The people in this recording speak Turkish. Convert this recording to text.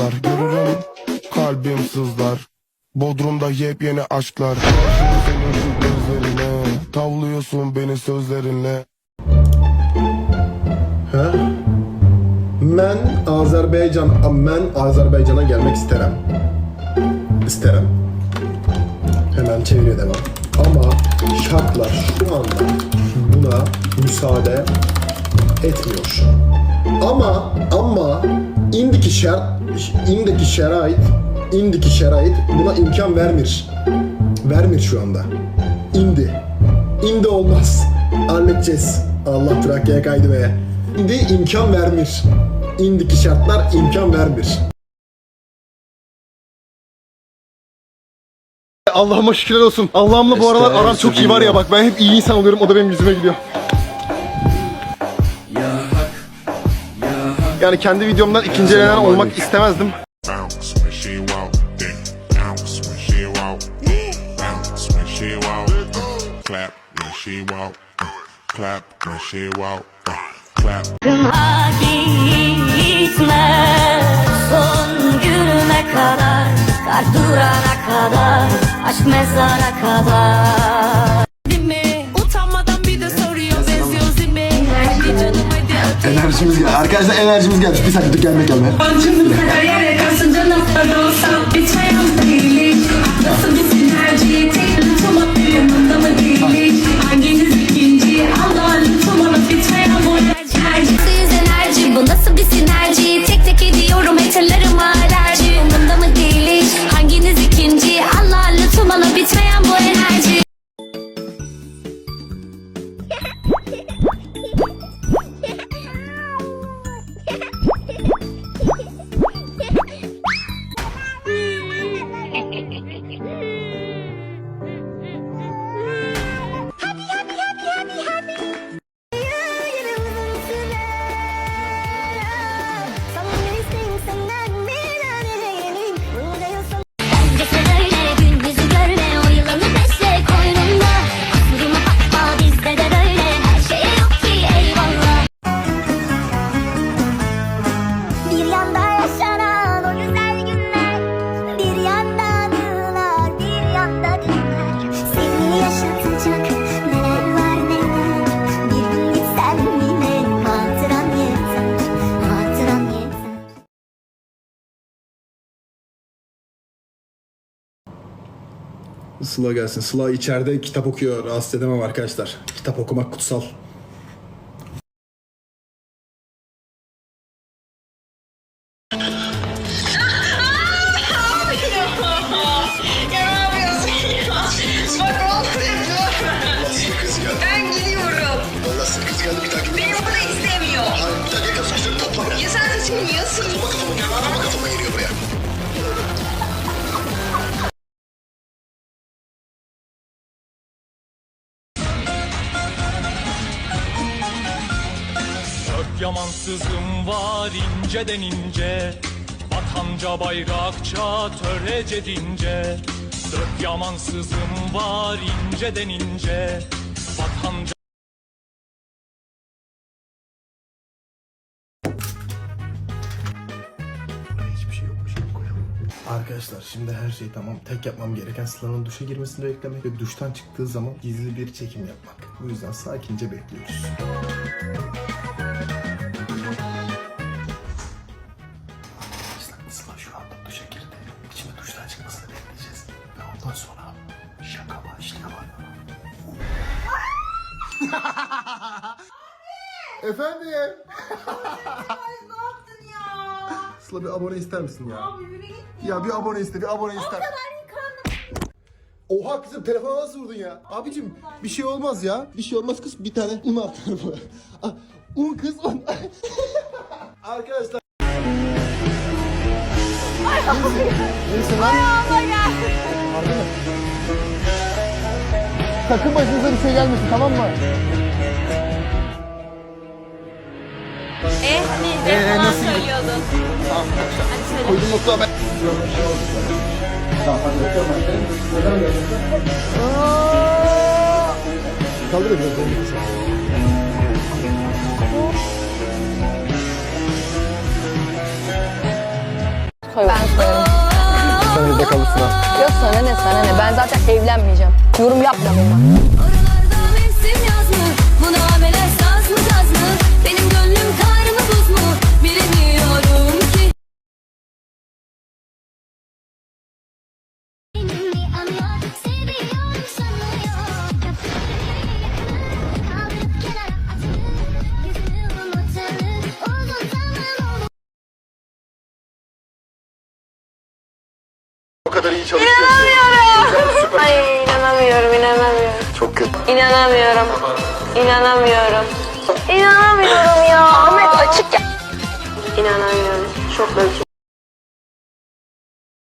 aşklar Görürüm kalbim sızlar Bodrum'da yepyeni aşklar Aşkım gözlerine Tavlıyorsun beni sözlerinle He? Ben Azerbaycan, ben Azerbaycan'a gelmek isterim. İsterim. Hemen çeviriyor devam. Ama şartlar şu anda buna müsaade etmiyor. Ama ama indiki şart indiki şerait indiki şerait buna imkan vermir. Vermir şu anda. İndi. İndi olmaz. Halledeceğiz. Allah Trakya'ya kaydı be. İndi imkan vermir. İndiki şartlar imkan vermir. Allah'ıma şükürler olsun. Allah'ımla bu aralar aram çok iyi var ya bak ben hep iyi insan oluyorum o da benim yüzüme gülüyor. Yani kendi videomdan ikinci elenen olmak istemezdim. clap when she walk, clap when she walk, clap. Gitme Son günüme kadar Kalp durana kadar Aşk mezara kadar Enerjimiz geldi. Arkadaşlar enerjimiz gelmiş. Bir saniye dur gelme gelme. Acımın Sıla gelsin. Sıla içeride kitap okuyor. Rahatsız edemem arkadaşlar. Kitap okumak kutsal. Beni burada istemiyor. Hayır bir dakika kızım topla Ya sen saçımı yiyorsun. Kafama kafama yamansızım var inceden ince Vatanca bayrakça törece dince Dört yamansızım var inceden ince Vatanca şey. Arkadaşlar şimdi her şey tamam. Tek yapmam gereken Sıla'nın duşa girmesini beklemek ve duştan çıktığı zaman gizli bir çekim yapmak. Bu yüzden sakince bekliyoruz. Efendim? ne yaptın ya? Sıla bir abone ister misin ya? Abi yürü git. Ya bir abone iste, bir abone iste. Oha kızım telefona nasıl vurdun ya? Abicim bir şey olmaz ya. Bir şey olmaz kız bir tane un at bu. Ah, Un kız un. Arkadaşlar. Neyse lan. Harbi mi? Sakın başınıza bir şey gelmesin tamam mı? Eh ne Ee, falan nasıl- söylüyordun Hadi söyle Koydum nokta ben. Kaldır biraz elini. Ben kalırsın ha. Ya sana ne sana ne ben zaten evlenmeyeceğim. Yorum yapma bana. İyi çalışıyorsun. Ay inanamıyorum inanamıyorum. Çok kötü. İnanamıyorum. İnanamıyorum. İnanamıyorum ya. Ahmet açık ya. İnanamıyorum. Çok özür